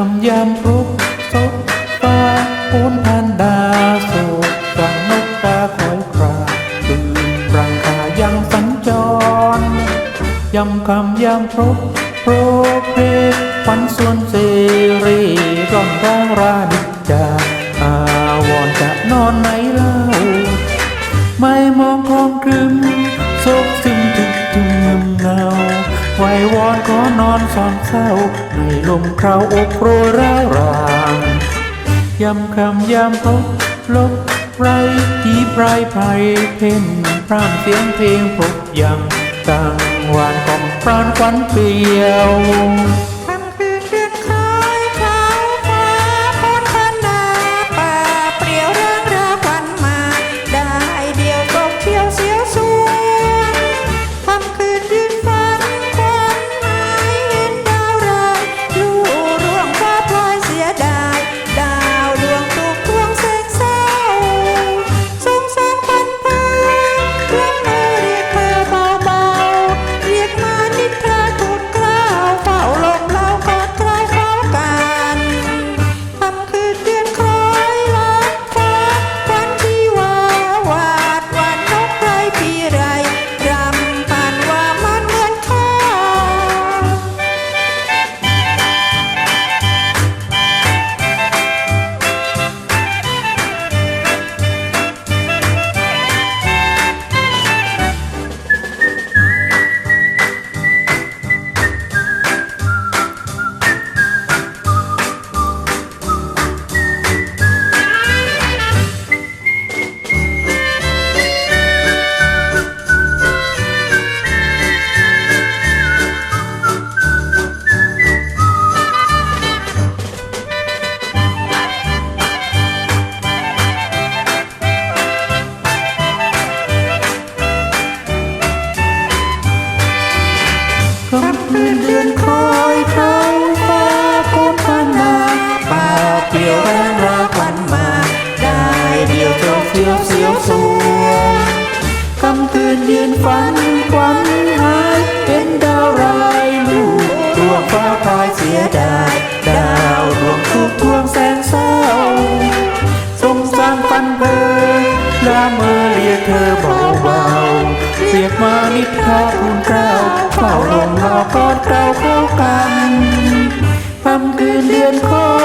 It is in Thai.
ามพรุกซบฟ้าปูนพันดาโศกสังนกกาคอยคราตื่นรังคายังสัญจรยำคำยำพรบโปรเพฝันส่วนเสรีร่อนร่างรานิจาอาวรณ์จะนอนไหนเล่า ไม่มองคลองกลึมโศกซึมถึกถึงเงาไหววอนขอนอนซ่อนเศร้า ลมคราวอกโปรร้าวรางยำคำยำพบลบไรที่ไพรไพรเพ่นพร่ำเสียงเพลงพบยังกังวานของพรานควันเปลียว นยืนฝันควันหายเป็นดาวรายลูกดวงฟ้าพายเสียดายดาวดวงถูกทวงแสงเศร้าสงสารปันเบยละเมอเรียกเธอเบาๆเรียกมานิทราทูลเกล้าเฝ้าลมรอกอดเราเข้ากันคำคืนเดือนคอ